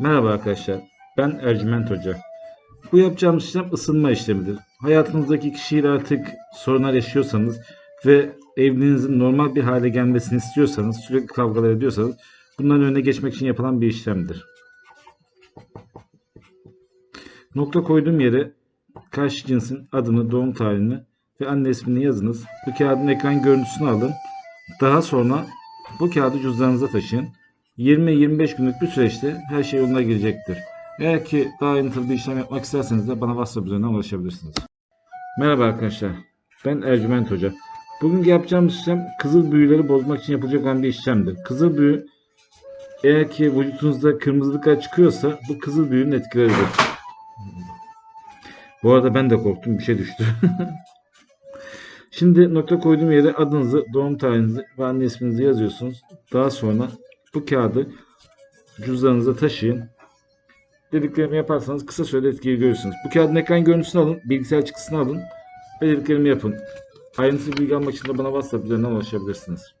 Merhaba arkadaşlar, ben Ercüment Hoca. Bu yapacağımız işlem ısınma işlemidir. Hayatınızdaki kişiyle artık sorunlar yaşıyorsanız ve evliliğinizin normal bir hale gelmesini istiyorsanız, sürekli kavgalar ediyorsanız bunların önüne geçmek için yapılan bir işlemdir. Nokta koyduğum yere karşı cinsin adını, doğum tarihini ve anne ismini yazınız. Bu kağıdın ekran görüntüsünü alın. Daha sonra bu kağıdı cüzdanınıza taşıyın. 20-25 günlük bir süreçte her şey yoluna girecektir. Eğer ki daha ayrıntılı bir işlem yapmak isterseniz de bana WhatsApp üzerinden ulaşabilirsiniz. Merhaba arkadaşlar. Ben Ercüment Hoca. Bugün yapacağımız işlem kızıl büyüleri bozmak için yapılacak olan bir işlemdir. Kızıl büyü eğer ki vücudunuzda kırmızılıklar çıkıyorsa bu kızıl büyünün etkileridir. Bu arada ben de korktum. Bir şey düştü. Şimdi nokta koyduğum yere adınızı, doğum tarihinizi ve anne isminizi yazıyorsunuz. Daha sonra bu kağıdı cüzdanınıza taşıyın. Dediklerimi yaparsanız kısa sürede etkiyi görürsünüz. Bu kağıdın ekran görüntüsünü alın, bilgisayar çıktısını alın ve dediklerimi yapın. Ayrıntılı bilgi almak için de bana WhatsApp üzerinden ulaşabilirsiniz.